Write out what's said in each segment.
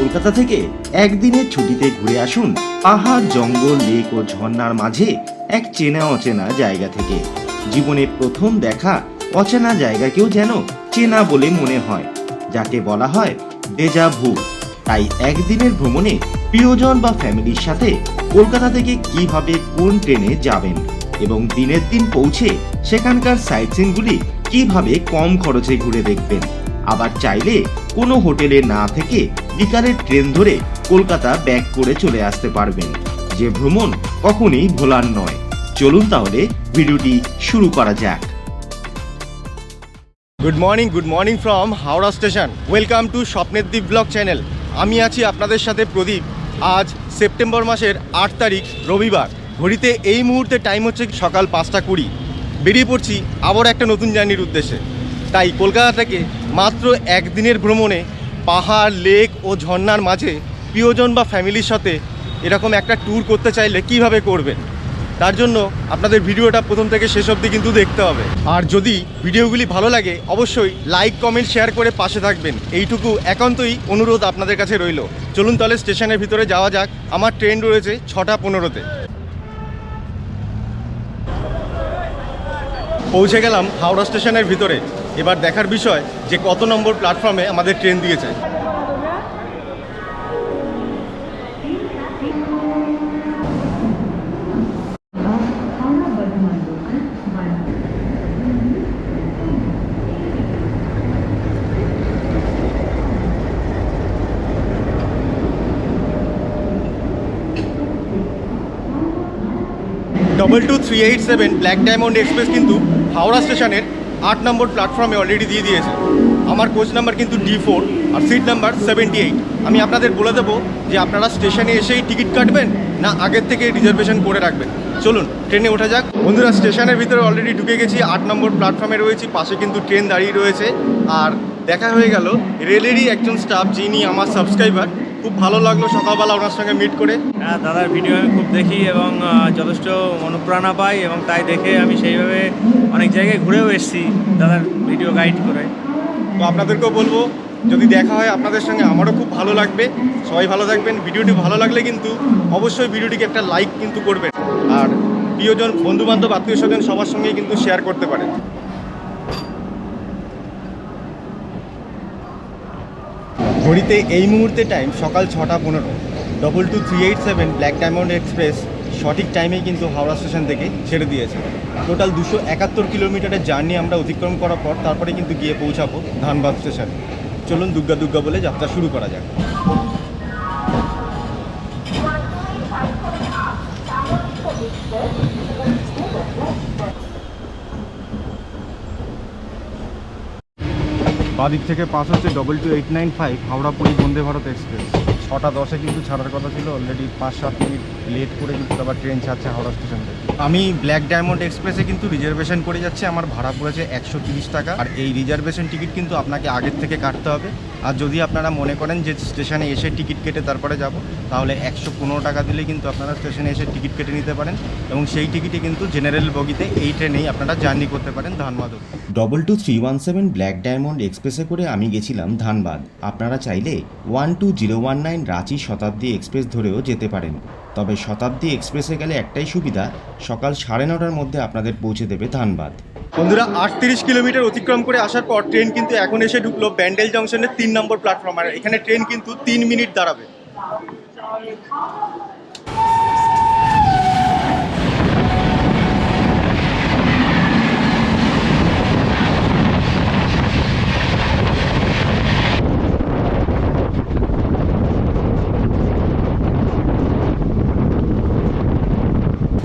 কলকাতা থেকে একদিনের ছুটিতে ঘুরে আসুন পাহাড়, জঙ্গল, লেক ও ঝর্ণার মাঝে এক চেনা অচেনা জায়গা থেকে। জীবনে প্রথম দেখা অচেনা জায়গাকেও যেন চেনা বলে মনে হয়, যাকে বলা হয় ডেজা ভু তাই একদিনের ভ্রমণে প্রিয়জন বা ফ্যামিলির সাথে কলকাতা থেকে কীভাবে কোন ট্রেনে যাবেন এবং দিনের দিন পৌঁছে সেখানকার সাইট সিনগুলি কীভাবে কম খরচে ঘুরে দেখবেন। আবার চাইলে কোনো হোটেলে না থেকে বিকালের ট্রেন ধরে কলকাতা ব্যাক করে চলে আসতে পারবেন। যে ভ্রমণ কখনোই ভোলার নয়। চলুন তাহলে ভিডিওটি শুরু করা যাক। Good morning good morning from Howrah station. Welcome to স্বপ্নের দ্বীপ ব্লগ চ্যানেল। আমি আছি আপনাদের সাথে প্রদীপ। আজ সেপ্টেম্বর মাসের আট তারিখ, রবিবার। ঘড়িতে এই মুহূর্তে টাইম হচ্ছে সকাল পাঁচটা কুড়ি। বেরিয়ে পড়ছি আবার একটা নতুন জার্নির উদ্দেশ্যে। তাই কলকাতা থেকে মাত্র একদিনের ভ্রমণে পাহাড়, লেক ও ঝর্ণার মাঝে প্রিয়জন বা ফ্যামিলির সাথে এরকম একটা ট্যুর করতে চাইলে কীভাবে করবেন? তার জন্য আপনাদের ভিডিওটা প্রথম থেকে শেষ অবধি কিন্তু দেখতে হবে। আর যদি ভিডিওগুলি ভালো লাগে, অবশ্যই লাইক কমেন্ট শেয়ার করে পাশে থাকবেন। এইটুকু একান্তই অনুরোধ আপনাদের কাছে রইল। চলুন তাহলে স্টেশনের ভিতরে যাওয়া যাক। আমার ট্রেন রয়েছে ছটা পনেরোতে। পৌঁছে গেলাম হাওড়া স্টেশনের ভিতরে। এবার দেখার বিষয় যে কত নম্বর প্ল্যাটফর্মে আমাদের ট্রেন দিয়েছে। Double two three eight seven black diamond express কিন্তু হাওড়া স্টেশনের আট নম্বর প্ল্যাটফর্মে অলরেডি দিয়ে দিয়েছে। আমার কোচ নাম্বার কিন্তু ডি ফোর আর সিট নাম্বার সেভেন্টি এইট আমি আপনাদের বলে দেবো যে আপনারা স্টেশনে এসেই টিকিট কাটবেন না আগের থেকে রিজার্ভেশন করে রাখবেন। চলুন, ট্রেনে ওঠা যাক। বন্ধুরা, স্টেশনের ভিতরে অলরেডি ঢুকে গেছি। আট নম্বর প্ল্যাটফর্মে রয়েছি। পাশে কিন্তু ট্রেন দাঁড়িয়ে রয়েছে। আর দেখা হয়ে গেল রেলেরই একজন স্টাফ যিনি আমার সাবস্ক্রাইবার খুব ভালো লাগল সকালবেলা ওনার সঙ্গে মিট করে। হ্যাঁ দাদার ভিডিও আমি খুব দেখি এবং যথেষ্ট অনুপ্রেরণা পাই এবং তাই দেখে আমি সেইভাবে অনেক জায়গায় ঘুরেও এসেছি দাদার ভিডিও গাইড করে। তো আপনাদেরকেও বলব যদি দেখা হয় আপনাদের সঙ্গে আমারও খুব ভালো লাগবে। সবাই ভালো থাকবেন। ভিডিওটি ভালো লাগলে কিন্তু অবশ্যই ভিডিওটিকে একটা লাইক কিন্তু করবেন। আর প্রিয়জন বন্ধু বান্ধব আত্মীয় স্বজন সবার সঙ্গেই কিন্তু শেয়ার করতে পারেন। ঘড়িতে এই মুহূর্তে টাইম সকাল ছটা পনেরো। Double two three eight seven black diamond express সঠিক টাইমেই কিন্তু হাওড়া স্টেশন থেকে ছেড়ে দিয়েছে। টোটাল দুশো একাত্তর কিলোমিটারের জার্নি আমরা অতিক্রম করার পর তারপরে কিন্তু গিয়ে পৌঁছাবো ধানবাদ স্টেশন চলুন দুর্গা দুর্গা বলে যাত্রা শুরু করা যাক। বাদিক থেকে পাস হচ্ছে double two eight nine five Howrah Puri Vande Bharat express. ছটা দশে কিন্তু ছাড়ার কথা ছিল অলরেডি পাঁচ সাত মিনিট লেট করে কিন্তু আবার ট্রেন ছাড়ছে হাওড়া স্টেশন থেকে। আমি ব্ল্যাক ডায়মন্ড এক্সপ্রেসে কিন্তু রিজার্ভেশন করে যাচ্ছি। আমার ভাড়া পড়েছে একশো টাকা। আর এই রিজার্ভেশন টিকিট কিন্তু আপনাকে আগের থেকে কাটতে হবে। আর যদি আপনারা মনে করেন যে স্টেশনে এসে টিকিট কেটে তারপরে যাব, তাহলে একশো পনেরো টাকা দিলে কিন্তু আপনারা স্টেশনে এসে টিকিট কেটে নিতে পারেন। এবং সেই টিকিটে কিন্তু জেনারেল বগিতে এই ট্রেনেই আপনারা জার্নি করতে পারেন Dhanbad double two three one seven black diamond এক্সপ্রেসে করে আমি গেছিলাম ধানবাদ। আপনারা চাইলে one two zero one nine Ranchi Shatabdi express ধরেও যেতে পারেন। তবে শতাব্দী এক্সপ্রেসে গেলে একটাই সুবিধা, সকাল সাড়ে নটার মধ্যে আপনাদের পৌঁছে দেবে ধানবাদ। বন্ধুরা, আটত্রিশ কিলোমিটার অতিক্রম করে আসার পর ট্রেন কিন্তু এখন এসে ঢুকলো ব্যান্ডেল জংশনের তিন নম্বর প্ল্যাটফর্ম আর এখানে ট্রেন কিন্তু তিন মিনিট দাঁড়াবে।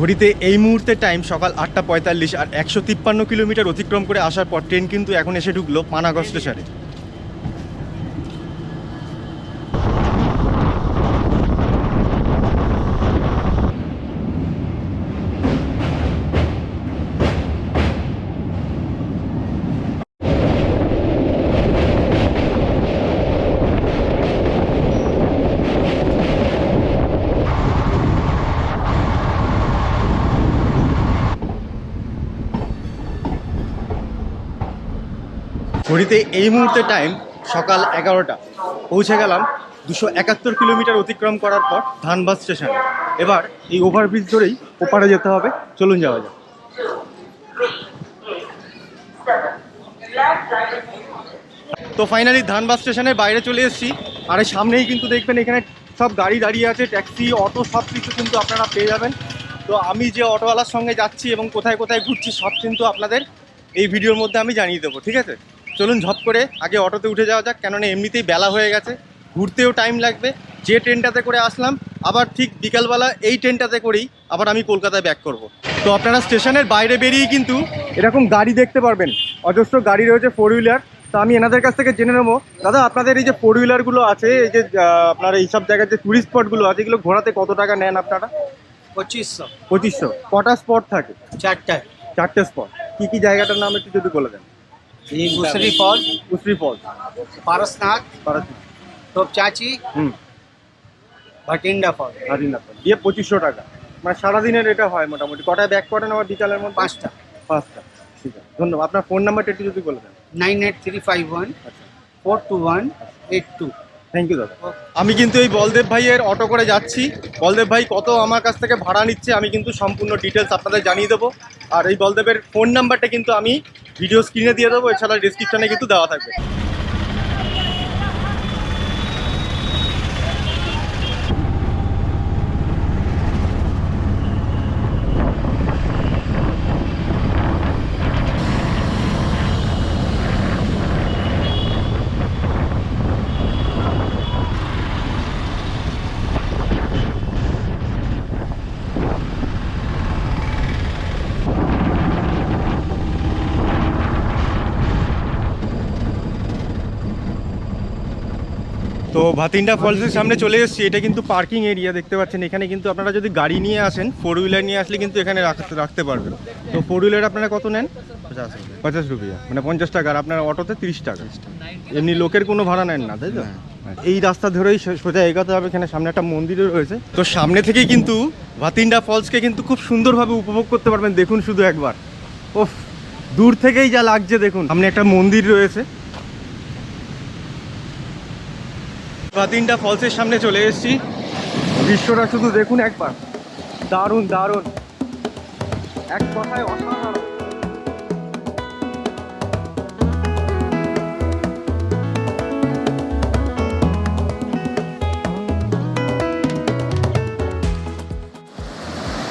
ঘড়িতে এই মুহূর্তে টাইম সকাল আটটা পঁয়তাল্লিশ আর একশো তিপ্পান্ন কিলোমিটার অতিক্রম করে আসার পর ট্রেন কিন্তু এখন এসে ঢুকলো পানাগড় স্টেশনে ঘড়িতে এই মুহূর্তে টাইম সকাল এগারোটা। পৌঁছে গেলাম দুশো একাত্তর কিলোমিটার অতিক্রম করার পর ধানবাদ স্টেশনে। এবার এই ওভারব্রিজ ধরেই ওপারে যেতে হবে, চলুন যাওয়া যাক। তো ফাইনালি ধানবাদ স্টেশনের বাইরে চলে এসেছি, আর সামনেই কিন্তু দেখবেন এখানে সব গাড়ি দাঁড়িয়ে আছে, ট্যাক্সি, অটো, সব কিছু কিন্তু আপনারা পেয়ে যাবেন। তো আমি যে অটোওয়ালার সঙ্গে যাচ্ছি এবং কোথায় কোথায় ঘুরছি, সব কিন্তু আপনাদের এই ভিডিওর মধ্যে আমি জানিয়ে দেবো, ঠিক আছে? চলুন ঝপ করে আগে অটোতে উঠে যাওয়া যাক কেননা এমনিতেই বেলা হয়ে গেছে। ঘুরতেও টাইম লাগবে। যে ট্রেনটাতে করে আসলাম আবার ঠিক বিকালবেলা এই ট্রেনটাতে করেই আবার আমি কলকাতায় ব্যাক করব। তো আপনারা স্টেশনের বাইরে বেরিয়ে কিন্তু এরকম গাড়ি দেখতে পারবেন। অজস্র গাড়ি রয়েছে ফোর হুইলার তো আমি এনাদের কাছ থেকে জেনে নেব। দাদা আপনাদের এই যে ফোর হুইলারগুলো আছে এই যে আপনার এইসব জায়গার যে টুরিস্ট স্পটগুলো আছে এগুলো ঘোরাতে কত টাকা নেন আপনারা? পঁচিশশো। পঁচিশশো। কটা স্পট থাকে? চারটায় চারটে স্পট কী কী জায়গাটার নাম একটু যদি বলে দেন। মুসরি ফল উসরি ফল পারসনাথ তোপচাচি হুম ভাটিন্ডা ফল স্বাধীনতা দিয়ে পঁচিশশো টাকা। মানে সারাদিনের এটা হয় মোটামুটি। কটায় ব্যাক করেন আবার বিকালের মধ্যে? পাঁচটা। পাঁচটা। ঠিক আছে। ধন্যবাদ। আপনার ফোন নাম্বারটা একটু যদি বলে দেন। Nine eight three five one আচ্ছা। Four two one eight two. Thank you দাদা। আমি কিন্তু এই বলদেব ভাইয়ের অটো করে যাচ্ছি। বলদেব ভাই কত আমার কাছ থেকে ভাড়া নিচ্ছে, আমি কিন্তু সম্পূর্ণ ডিটেলস আপনাদের জানিয়ে দেবো। আর এই বলদেবের ফোন নাম্বারটা কিন্তু আমি ভিডিও স্ক্রিনে দিয়ে দেবো, এছাড়া ডিসক্রিপশানে কিন্তু দেওয়া থাকবে। ভাতিন্ডা ফলসের সামনে চলে এসেছি, এটা কিন্তু পার্কিং এরিয়া দেখতে পাচ্ছেন। এখানে কিন্তু আপনারা যদি গাড়ি নিয়ে আসেন ফোর হুইলার নিয়ে আসলে কিন্তু এখানে রাখতে পারবেন। তো ফোর হুইলার আপনারা কত নেন? পঞ্চাশ রুপিয়া। মানে পঞ্চাশ টাকা, আর আপনার অটোতে তিরিশ টাকা। এমনি লোকের কোনো ভাড়া নেন না, তাই তো? এই রাস্তা ধরেই সোজা এগাতে হবে, এখানে সামনে একটা মন্দিরও রয়েছে। তো সামনে থেকেই কিন্তু ভাতিন্ডা ফলসকে কিন্তু খুব সুন্দরভাবে উপভোগ করতে পারবেন, দেখুন শুধু একবার। ওফ, দূর থেকেই যা লাগছে, দেখুন। সামনে একটা মন্দির রয়েছে। তিনটা ফলসের সামনে চলে এসেছি। দৃশ্যটা শুধু দেখুন একবার। দারুণ দারুণ। এক কথায় অসাধারণ।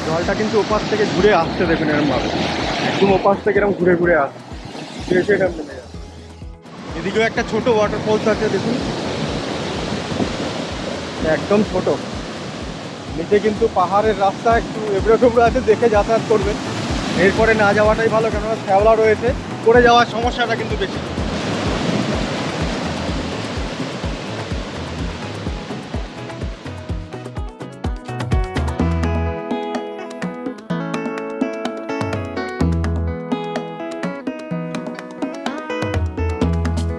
জলটা কিন্তু ওপাশ থেকে ঘুরে আসছে দেখুন এরকম ভাবে একদম ওপাশ থেকে এরকম ঘুরে ঘুরে আসছে। এদিকেও একটা ছোট ওয়াটারফলস আছে দেখুন। একদম ছোট। নিচে কিন্তু পাহাড়ের রাস্তা, একটু এবড়ো খেবড়ো আছে, দেখে যাতায়াত করবেন। এরপরে না যাওয়াটাই ভালো, কেননা শ্যাওলা রয়েছে। পড়ে যাওয়ার সমস্যাটা কিন্তু বেশি।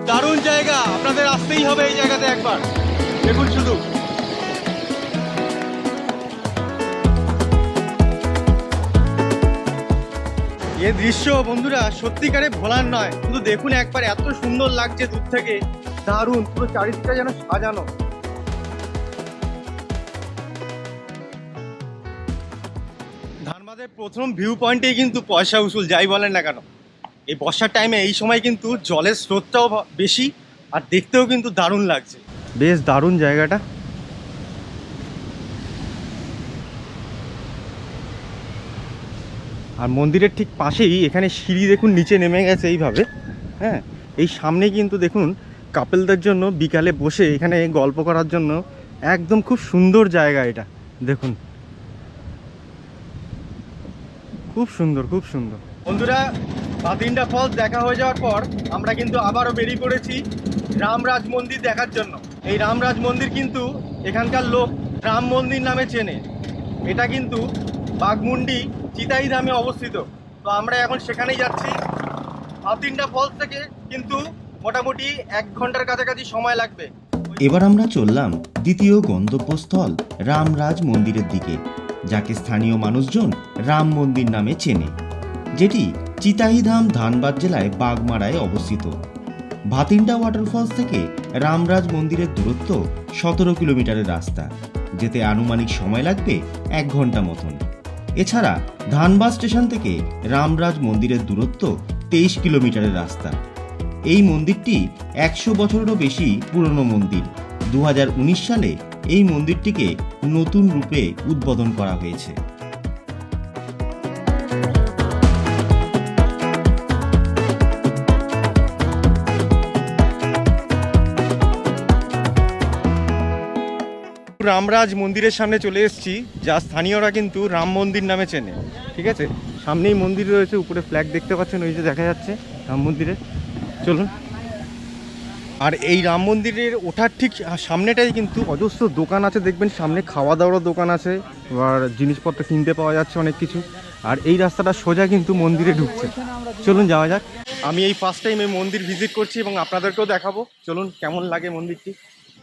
দারুণ জায়গা। আপনাদের আসতেই হবে এই জায়গাতে একবার। দেখুন শুধু। এ দৃশ্য বন্ধুরা সত্যিকারে ভোলার নয়। শুধু দেখুন একবার এত সুন্দর লাগছে দূর থেকে। দারুণ, পুরো চারিদিকটা যেন সাজানো। ধানবাদের প্রথম ভিউ পয়েন্টেই কিন্তু পয়সা উসুল, যাই বলেন না কেন। এই বর্ষার টাইমে এই সময় কিন্তু জলের স্রোতটাও বেশি, আর দেখতেও কিন্তু দারুণ লাগছে। বেশ দারুণ জায়গাটা। আর মন্দিরের ঠিক পাশেই এখানে সিঁড়ি দেখুন নিচে নেমে গেছে এইভাবে হ্যাঁ? এই সামনে কিন্তু দেখুন কাপেলদের জন্য বিকালে বসে এখানে গল্প করার জন্য একদম খুব সুন্দর জায়গা এটা, দেখুন। খুব সুন্দর খুব সুন্দর। বন্ধুরা বাতিন্ডা ফলস দেখা হয়ে যাওয়ার পর আমরা কিন্তু আবারও বেরিয়ে পড়েছি রামরাজ মন্দির দেখার জন্য। এই রামরাজ মন্দির কিন্তু এখানকার লোক রাম মন্দির নামে চেনে। এটা কিন্তু বাঘমুন্ডি চিতাই ধামে অবস্থিত। তো আমরা এখন সেখানেই যাচ্ছি। বাতিন্ডা ফলস থেকে, কিন্তু মোটামুটি এক ঘণ্টার কাছাকাছি সময় লাগবে। এবার আমরা চললাম দ্বিতীয় গন্তব্যস্থল রামরাজ মন্দিরের দিকে, যাকে স্থানীয় মানুষজন রাম মন্দির নামে চেনে, যেটি চিতাইধাম ধানবাদ জেলায় বাগমারায় অবস্থিত। ভাতিন্ডা ওয়াটারফলস থেকে রামরাজ মন্দিরের দূরত্ব সতেরো কিলোমিটারের রাস্তা, যেতে আনুমানিক সময় লাগবে এক ঘণ্টা মতন। এছাড়া ধানবাদ স্টেশন থেকে রামরাজ মন্দিরের দূরত্ব তেইশ কিলোমিটারের রাস্তা। এই মন্দিরটি একশো বছরেরও বেশি পুরনো মন্দির। দু হাজার উনিশ সালে এই মন্দিরটিকে নতুন রূপে উদ্বোধন করা হয়েছে। রামরাজ মন্দিরের সামনে চলে এসেছি, যা স্থানীয়রা কিন্তু রাম মন্দির নামে চেনে। ঠিক আছে? সামনেই মন্দির রয়েছে, উপরে ফ্ল্যাগ দেখতে পাচ্ছেন, ওই যে দেখা যাচ্ছে রাম মন্দিরের চলুন। আর এই রাম মন্দিরের ওঠার ঠিক সামনেটাই কিন্তু অজস্র দোকান আছে, দেখবেন সামনে খাওয়া দাওয়ারও দোকান আছে আর জিনিসপত্র কিনতে পাওয়া যাচ্ছে অনেক কিছু। আর এই রাস্তাটা সোজা কিন্তু মন্দিরে ঢুকছে। চলুন, যাওয়া যাক। আমি এই ফার্স্ট টাইম এই মন্দির ভিজিট করছি এবং আপনাদেরকেও দেখাবো। চলুন, কেমন লাগে মন্দিরটি?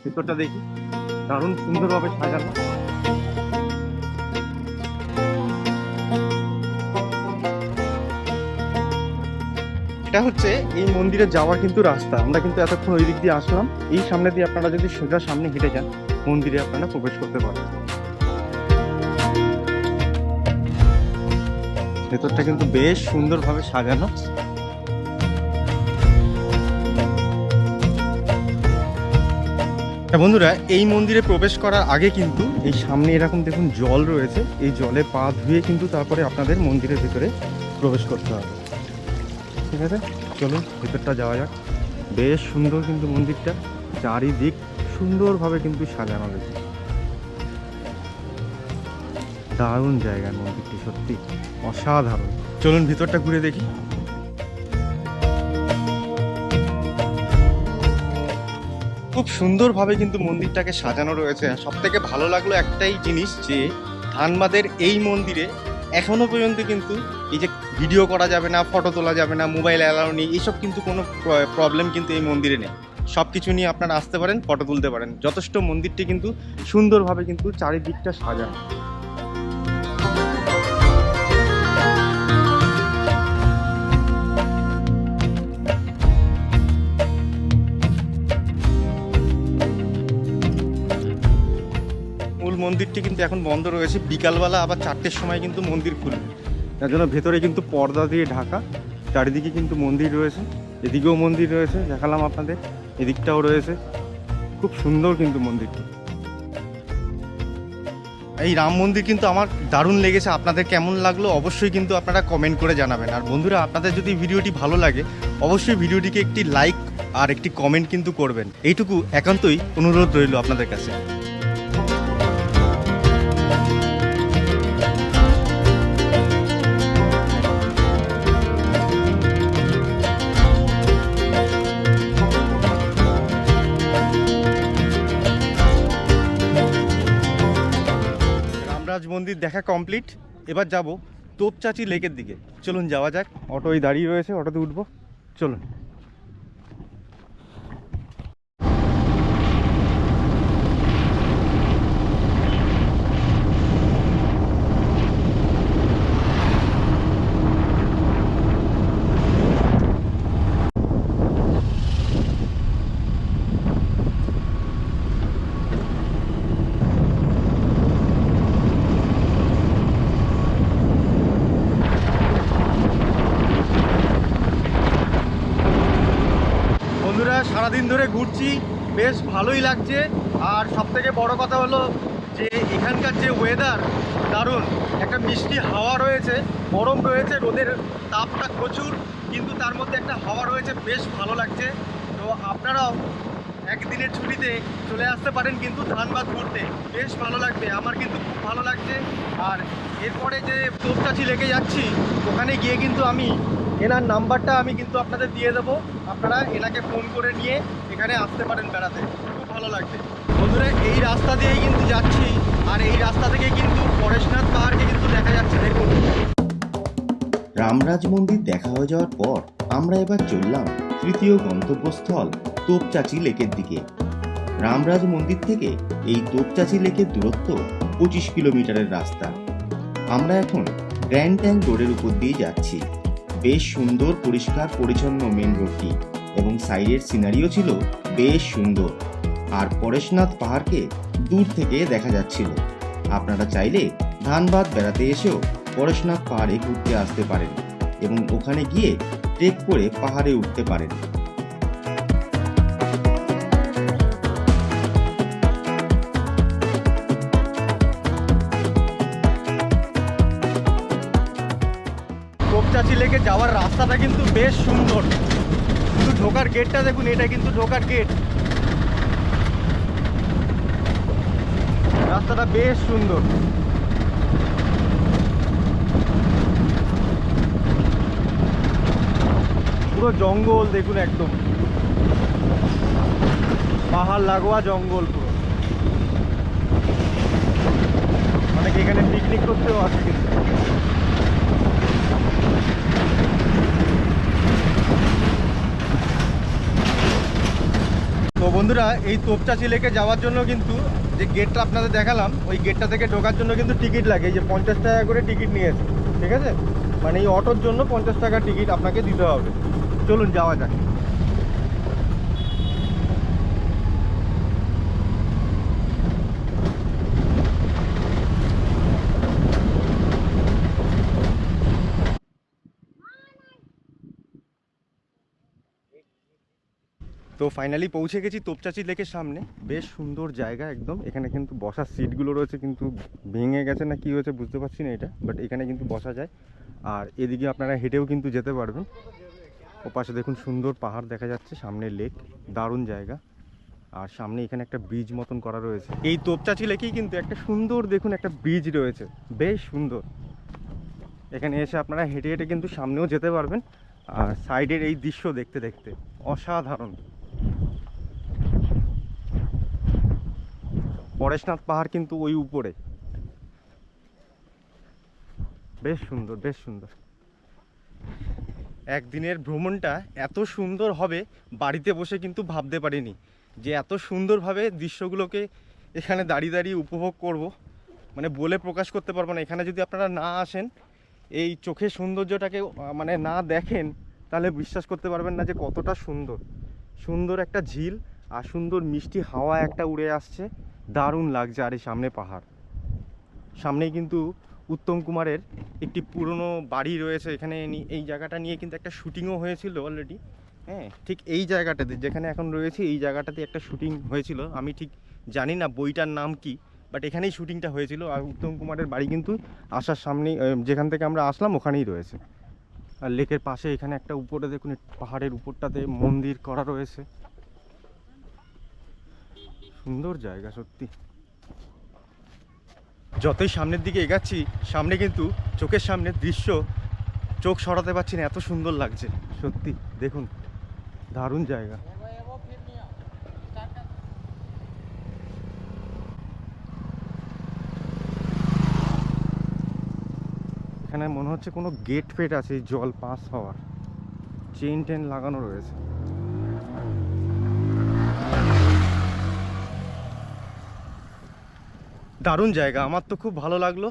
ভিতরটা দেখি। দারুণ সুন্দরভাবে সাজানো। এটা হচ্ছে এই মন্দিরে যাওয়ার কিন্তু রাস্তা। আমরা কিন্তু এতক্ষণ ওই দিক দিয়ে আসলাম। এই সামনে দিয়ে আপনারা যদি সোজা সামনে হেঁটে যান, মন্দিরে আপনারা প্রবেশ করতে পারেন ভেতরটা কিন্তু বেশ সুন্দরভাবে সাজানো। বন্ধুরা, এই মন্দিরে প্রবেশ করার আগে কিন্তু এই সামনে এরকম দেখুন জল রয়েছে। এই জলে পা ধুয়ে কিন্তু তারপরে আপনাদের মন্দিরের ভিতরে প্রবেশ করতে হবে। ঠিক আছে? চলুন, ভিতরটা যাওয়া যাক। বেশ সুন্দর কিন্তু মন্দিরটা। চারিদিক সুন্দরভাবে কিন্তু সাজানো রয়েছে। দারুণ জায়গা মন্দিরটি, সত্যি অসাধারণ। চলুন, ভিতরটা ঘুরে দেখি। খুব সুন্দরভাবে কিন্তু মন্দিরটাকে সাজানো রয়েছে। সব থেকে ভালো লাগল একটাই জিনিস যে, ধানবাদের এই মন্দিরে এখনও পর্যন্ত কিন্তু এই যে ভিডিও করা যাবে না, ফটো তোলা যাবে না, মোবাইল অ্যালাউ নেই এইসব কিন্তু কোনো প্রবলেম কিন্তু এই মন্দিরে নেই। সব কিছু নিয়ে আপনারা আসতে পারেন, ফটো তুলতে পারেন। যথেষ্ট মন্দিরটি কিন্তু সুন্দরভাবে কিন্তু চারিদিকটা সাজানো। মন্দিরটি কিন্তু এখন বন্ধ রয়েছে। বিকালবেলা আবার চারটের সময় কিন্তু মন্দির খুলবে। তার জন্য ভেতরে কিন্তু পর্দা দিয়ে ঢাকা, চারিদিকে কিন্তু মন্দির রয়েছে। এদিকেও মন্দির রয়েছে, দেখালাম আপনাদের। এদিকটাও রয়েছে। খুব সুন্দর কিন্তু মন্দিরটি। এই রাম মন্দির কিন্তু আমার দারুণ লেগেছে। আপনাদের কেমন লাগল অবশ্যই কিন্তু আপনারা কমেন্ট করে জানাবেন। আর বন্ধুরা, আপনাদের যদি ভিডিওটি ভালো লাগে, অবশ্যই ভিডিওটিকে একটি লাইক আর একটি কমেন্ট কিন্তু করবেন। এইটুকু একান্তই অনুরোধ রইল আপনাদের কাছে। রামরাজ মন্দির দেখা কমপ্লিট এবার যাব তোপচাচি লেকের দিকে। চলুন যাওয়া যাক। অটোই দাঁড়িয়ে রয়েছে, অটোতে উঠবো। চলুন বন্ধুরা সারাদিন ধরে ঘুরছি বেশ ভালোই লাগছে। আর সব থেকে বড় কথা হলো যে, এখানকার যে ওয়েদার দারুণ। একটা মিষ্টি হাওয়া রয়েছে, গরম রয়েছে, রোদের তাপটা প্রচুর, কিন্তু তার মধ্যে একটা হাওয়া রয়েছে, বেশ ভালো লাগছে। তো আপনারাও একদিনের ছুটিতে চলে আসতে পারেন কিন্তু ধানবাদ ঘুরতে। বেশ ভালো লাগবে, আমার কিন্তু খুব ভালো লাগছে। আর এরপরে যে তোপটাছি লেগে যাচ্ছি, ওখানে গিয়ে কিন্তু আমি এনার নাম্বারটা আমি কিন্তু আপনাদের দিয়ে দেবো। আপনারা এনাকে ফোন করে নিয়ে এখানে আসতে পারেন বেড়াতে। ভালো লাগবে। বন্ধুরা, এই রাস্তা দিয়েই কিন্তু যাচ্ছি। আর এই রাস্তা থেকে কিন্তু পরেশনাথ পাহাড়কে কিন্তু দেখা যাচ্ছে, দেখুন। রামরাজ মন্দির দেখা হয়ে যাওয়ার পর আমরা এবার চললাম তৃতীয় গন্তব্যস্থল তোপচাচি লেকের দিকে। রামরাজ মন্দির থেকে এই তোপচাচি লেকের দূরত্ব পঁচিশ কিলোমিটারের রাস্তা। আমরা এখন গ্র্যান্ড ট্যাঙ্ক রোডের উপর দিয়ে যাচ্ছি। বেশ সুন্দর, পরিষ্কার, পরিচ্ছন্ন মেন রোডটি এবং সাইডের সিনারিও ছিল বেশ সুন্দর। আর পরেশনাথ পাহাড়কে দূর থেকে দেখা যাচ্ছিল। আপনারা চাইলে ধানবাদ বেড়াতে এসেও পরেশনাথ পাহাড়ে ঘুরতে আসতে পারেন এবং ওখানে গিয়ে ট্রেক করে পাহাড়ে উঠতে পারেন। লেকে যাওয়ার রাস্তাটা কিন্তু বেশ সুন্দর। কিন্তু ঢোকার গেটটা দেখুন, এটা কিন্তু ঢোকার গেট রাস্তাটা বেশ সুন্দর। পুরো জঙ্গল দেখুন একদম। পাহাড় লাগোয়া জঙ্গল পুরো। অনেকে এখানে পিকনিক করতেও আসে। কিন্তু তো বন্ধুরা, এই তোপচাচি লেকে যাওয়ার জন্য কিন্তু যে গেটটা আপনাদের দেখালাম, ওই গেটটা থেকে ঢোকার জন্য কিন্তু টিকিট লাগে। এই যে পঞ্চাশ টাকা করে টিকিট নিয়েছে, ঠিক আছে? মানে এই অটোর জন্য পঞ্চাশ টাকা টিকিট আপনাকে দিতে হবে। চলুন, যাওয়া যাক। তো ফাইনালি পৌঁছে গেছি তোপচাচি লেকের সামনে। বেশ সুন্দর জায়গা একদম। এখানে কিন্তু বসার সিটগুলো রয়েছে, কিন্তু ভেঙে গেছে না কি হয়েছে বুঝতে পারছি না এটা বাট এখানে কিন্তু বসা যায়। আর এদিকে আপনারা হেঁটেও কিন্তু যেতে পারবেন। ও পাশে দেখুন সুন্দর পাহাড় দেখা যাচ্ছে, সামনে লেক দারুণ জায়গা। আর সামনে এখানে একটা ব্রিজ মতন করা রয়েছে। এই তোপচাচি লেকেই কিন্তু একটা সুন্দর দেখুন একটা ব্রিজ রয়েছে। বেশ সুন্দর। এখানে এসে আপনারা হেঁটে হেঁটে কিন্তু সামনেও যেতে পারবেন। আর সাইডের এই দৃশ্য দেখতে দেখতে অসাধারণ। পরেশনাথ পাহাড় কিন্তু ওই উপরে। বেশ সুন্দর বেশ সুন্দর। একদিনের ভ্রমণটা এত সুন্দর হবে, বাড়িতে বসে কিন্তু ভাবতে পারিনি যে এত সুন্দরভাবে দৃশ্যগুলোকে এখানে দাঁড়িয়ে দাঁড়িয়ে উপভোগ করব। মানে বলে প্রকাশ করতে পারব না। এখানে যদি আপনারা না আসেন, এই চোখের সৌন্দর্যটাকে মানে না দেখেন, তাহলে বিশ্বাস করতে পারবেন না যে কতটা সুন্দর। সুন্দর একটা ঝিল আর সুন্দর মিষ্টি হাওয়া একটা উড়ে আসছে। দারুণ লাগছে আর এই সামনে পাহাড়। সামনেই কিন্তু উত্তম কুমারের একটি পুরনো বাড়ি রয়েছে। এখানে এই জায়গাটা নিয়ে কিন্তু একটা শুটিংও হয়েছিল অলরেডি হ্যাঁ ঠিক এই জায়গাটাতে, যেখানে এখন রয়েছে, এই জায়গাটাতে একটা শুটিং হয়েছিল। আমি ঠিক জানি না বইটার নাম কি বাট এখানেই শুটিংটা হয়েছিল। আর উত্তম কুমারের বাড়ি কিন্তু আসার সামনেই যেখান থেকে আমরা আসলাম, ওখানেই রয়েছে। আর লেকের পাশে এখানে একটা উপরে দেখুন, পাহাড়ের উপরটাতে মন্দির করা রয়েছে। সুন্দর জায়গা সত্যি। যতই সামনের দিকে এগাচ্ছি সামনে কিন্তু চোখের সামনে দৃশ্য চোখ সরাতে পারছি না এত সুন্দর লাগছে। সত্যি দেখুন দারুণ জায়গা। এখানে মনে হচ্ছে কোনো গেট ফেট আছে জল পাস হওয়ার। চেন টেন লাগানো রয়েছে। দারুণ জায়গা, আমার তো খুব ভালো লাগল।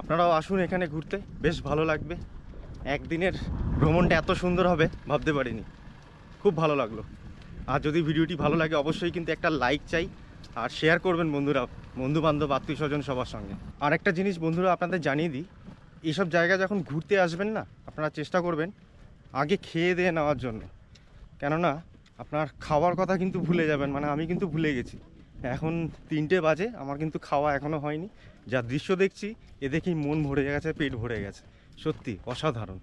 আপনারাও আসুন এখানে ঘুরতে, বেশ ভালো লাগবে। একদিনের ভ্রমণটা এত সুন্দর হবে, ভাবতে পারিনি। খুব ভালো লাগল। আর যদি ভিডিওটি ভালো লাগে, অবশ্যই কিন্তু একটা লাইক চাই, আর শেয়ার করবেন বন্ধুরা বন্ধু বান্ধব আত্মীয় স্বজন সবার সঙ্গে। আর একটা জিনিস বন্ধুরা, আপনাদের জানিয়ে দিই এইসব জায়গা যখন ঘুরতে আসবেন না, আপনারা চেষ্টা করবেন আগে খেয়ে দিয়ে নেওয়ার জন্য। কেননা, আপনার খাওয়ার কথা কিন্তু ভুলে যাবেন মানে আমি কিন্তু ভুলে গেছি। এখন তিনটে বাজে, আমার কিন্তু খাওয়া এখনও হয়নি। যা দৃশ্য দেখছি, এ দেখেই মন ভরে গেছে, পেট ভরে গেছে। সত্যি, অসাধারণ।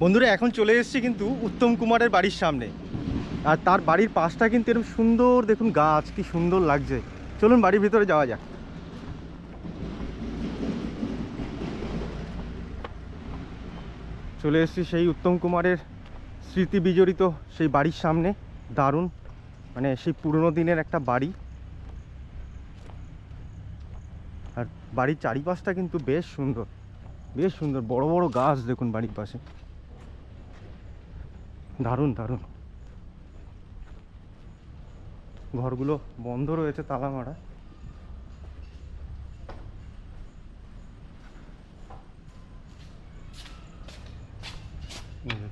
বন্ধুরা, এখন চলে এসেছি কিন্তু উত্তম কুমারের বাড়ির সামনে। আর তার বাড়ির পাশটা কিন্তু এরকম সুন্দর, দেখুন গাছ, কি সুন্দর লাগছে। চলুন বাড়ির ভিতরে যাওয়া যাক। চলে এসেছি সেই উত্তম কুমারের স্মৃতি বিজড়িত সেই বাড়ির সামনে। দারুণ। মানে সেই পুরনো দিনের একটা বাড়ি। আর বাড়ির চারিপাশটা কিন্তু বেশ সুন্দর বেশ সুন্দর। বড় বড় গাছ দেখুন বাড়ির পাশে। দারুণ দারুণ। ঘরগুলো বন্ধ রয়েছে তালা মারা এই যে।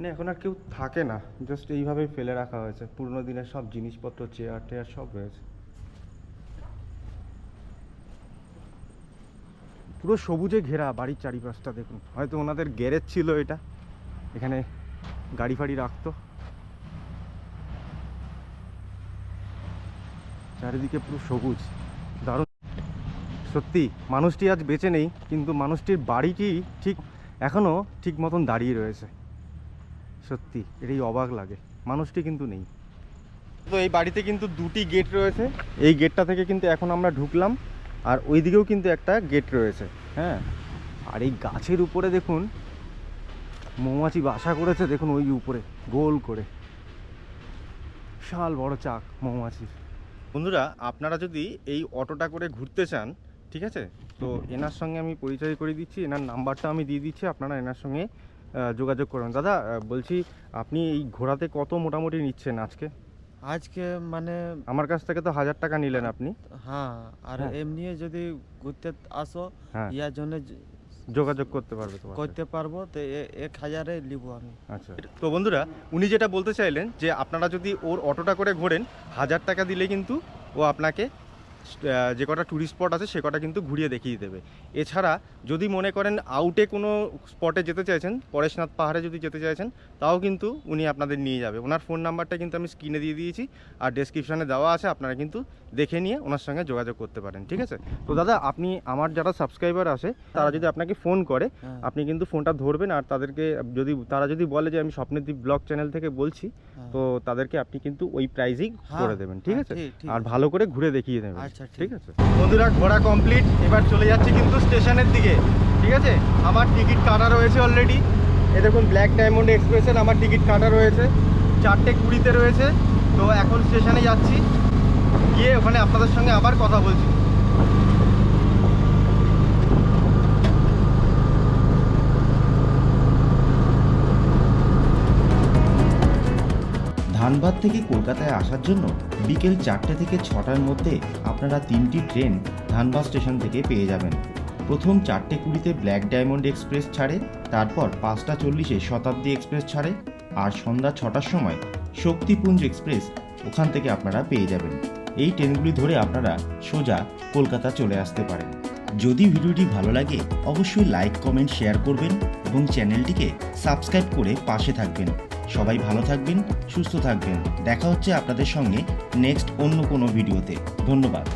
মানে এখন আর কেউ থাকে না। জাস্ট এইভাবেই ফেলে রাখা হয়েছে। পুরোনো দিনের সব জিনিসপত্র চেয়ার টেয়ার সব রয়েছে। পুরো সবুজে ঘেরা বাড়ির চারিপাশটা দেখুন। হয়তো ওনাদের গ্যারেজ ছিল এটা। এখানে গাড়ি ফাড়ি রাখতো। চারিদিকে পুরো সবুজ। দারুণ। সত্যি, মানুষটি আজ বেঁচে নেই, কিন্তু মানুষটির বাড়িটি ঠিক এখনও ঠিক মতন দাঁড়িয়ে রয়েছে। সত্যি এটাই অবাক লাগে। মানুষটি কিন্তু নেই। তো এই বাড়িতে কিন্তু দুটি গেট রয়েছে। এই গেটটা থেকে কিন্তু এখন আমরা ঢুকলাম আর ওই দিকেও কিন্তু একটা গেট রয়েছে হ্যাঁ? আর এই গাছের উপরে দেখুন মৌমাছি বাসা করেছে দেখুন ওই উপরে গোল করে। বিশাল বড় চাক মৌমাছির। বন্ধুরা আপনারা যদি এই অটোটা করে ঘুরতে চান ঠিক আছে? তো এনার সঙ্গে আমি পরিচয় করে দিচ্ছি এনার নাম্বারটা আমি দিয়ে দিচ্ছি আপনারা এনার সঙ্গে যোগাযোগ করুন দাদা বলছি আপনি এই ঘোরাতে কত মোটামুটি নিচ্ছেন আজকে? আজকে মানে আমার কাছ থেকে তো হাজার টাকা নিলেন আপনি। হ্যাঁ আর হ্যাঁ। এমনি যদি ঘুরতে আসো হ্যাঁ। ইয়ার জন্য যোগাযোগ করতে পারবে করতে পারব তো এক হাজারে নিব আমি। আচ্ছা। তো বন্ধুরা উনি যেটা বলতে চাইলেন যে আপনারা যদি ওর অটোটা করে ঘোরেন হাজার টাকা দিলে কিন্তু ও আপনাকে যে কটা ট্যুরিস্ট স্পট আছে সে কটা কিন্তু ঘুরিয়ে দেখিয়ে দেবে। এছাড়া যদি মনে করেন আউটে কোনো স্পটে যেতে চাইছেন পরেশনাথ পাহাড়ে যদি যেতে চাইছেন তাও কিন্তু উনি আপনাদের নিয়ে যাবে। ওনার ফোন নাম্বারটা কিন্তু আমি স্ক্রিনে দিয়ে দিয়েছি আর ডেসক্রিপশানে দেওয়া আছে আপনারা কিন্তু দেখে নিয়ে ওনার সঙ্গে যোগাযোগ করতে পারেন ঠিক আছে? তো দাদা আপনি আমার যারা সাবস্ক্রাইবার আছে তারা যদি আপনাকে ফোন করে হ্যাঁ। আপনি কিন্তু ফোনটা ধরবেন আর তাদেরকে যদি তারা যদি বলে যে আমি স্বপ্নের দ্বীপ ব্লগ চ্যানেল থেকে বলছি হ্যাঁ। তো তাদেরকে আপনি কিন্তু ওই প্রাইজেই হ্যাঁ, করে দেবেন ঠিক আছে? আর ভালো করে ঘুরে দেখিয়ে দেবেন। আচ্ছা, ঠিক। ঠিক আছে। বন্ধুরা ঘোরা কমপ্লিট এবার চলে যাচ্ছি কিন্তু স্টেশনের দিকে। ঠিক আছে? আমার টিকিট কাটা রয়েছে অলরেডি এ দেখুন ব্ল্যাক ডায়মন্ড এক্সপ্রেসের আমার টিকিট কাটা রয়েছে। চারটে কুড়িতে রয়েছে। তো এখন স্টেশনে যাচ্ছি। গিয়ে ওখানে আপনাদের সঙ্গে আবার কথা বলছি। ধানবাদ থেকে কলকাতায় আসার জন্য বিকেল চারটে থেকে ছটার মধ্যে আপনারা তিনটি ট্রেন ধানবাদ স্টেশন থেকে পেয়ে যাবেন। প্রথম চারটে কুড়িতে ব্ল্যাক ডায়মন্ড এক্সপ্রেস ছাড়ে, তারপর পাঁচটা চল্লিশে শতাব্দী এক্সপ্রেস ছাড়ে আর সন্ধ্যা ছটার সময় শক্তিপুঞ্জ এক্সপ্রেস ওখান থেকে আপনারা পেয়ে যাবেন। এই ট্রেনগুলি ধরে আপনারা সোজা কলকাতা চলে আসতে পারেন। যদি ভিডিওটি ভালো লাগে, অবশ্যই লাইক, কমেন্ট, শেয়ার করবেন এবং চ্যানেলটিকে সাবস্ক্রাইব করে পাশে থাকবেন। সবাই ভালো থাকবেন সুস্থ থাকবেন। দেখা হচ্ছে আপনাদের সঙ্গে নেক্সট অন্য কোনো ভিডিওতে ধন্যবাদ।